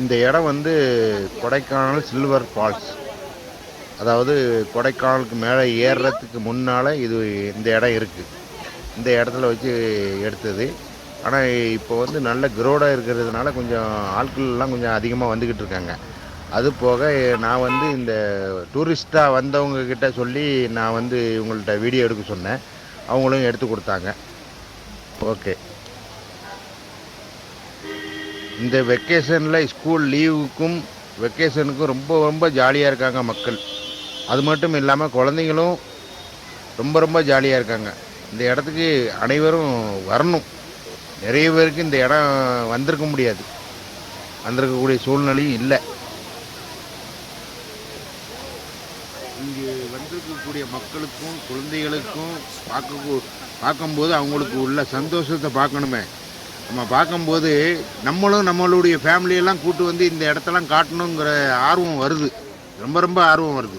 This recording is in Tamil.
இந்த இடம் வந்து கொடைக்கானல் சில்வர் ஃபால்ஸ் அதாவது கொடைக்கானலுக்கு மேலே ஏறுறதுக்கு முன்னால் இது இந்த இடம் இருக்குது இந்த இடத்துல வச்சு எடுத்தது. ஆனால் இப்போ வந்து நல்ல க்ரோடாக இருக்கிறதுனால கொஞ்சம் ஆட்கள்லாம் கொஞ்சம் அதிகமாக வந்துக்கிட்டு இருக்காங்க. அது போக நான் வந்து இந்த டூரிஸ்ட்டாக வந்தவங்க கிட்ட சொல்லி நான் வந்து இவங்கள்ட்ட வீடியோ எடுக்க சொன்னேன். அவங்களும் எடுத்து கொடுத்தாங்க. ஓகே இந்த வெக்கேஷனில் ஸ்கூல் லீவுக்கும் வெக்கேஷனுக்கும் ரொம்ப ரொம்ப ஜாலியாக இருக்காங்க மக்கள். அது மட்டும் இல்லாமல் குழந்தைங்களும் ரொம்ப ரொம்ப ஜாலியாக இருக்காங்க. இந்த இடத்துக்கு அனைவரும் வரணும். நிறைய பேருக்கு இந்த இடம் வந்திருக்க முடியாது. வந்திருக்கக்கூடிய சூழ்நிலையும் இல்லை. இங்கே வந்திருக்கக்கூடிய மக்களுக்கும் குழந்தைகளுக்கும் பார்க்க பார்க்கும்போது அவங்களுக்கு உள்ள சந்தோஷத்தை பார்க்கணுமே. நம்ம பார்க்கும்போது நம்மளும் நம்மளுடைய ஃபேமிலியெல்லாம் கூட்டு வந்து இந்த இடத்தெல்லாம் காட்டணுங்கிற ஆர்வம் வருது. ரொம்ப ரொம்ப ஆர்வம் வருது.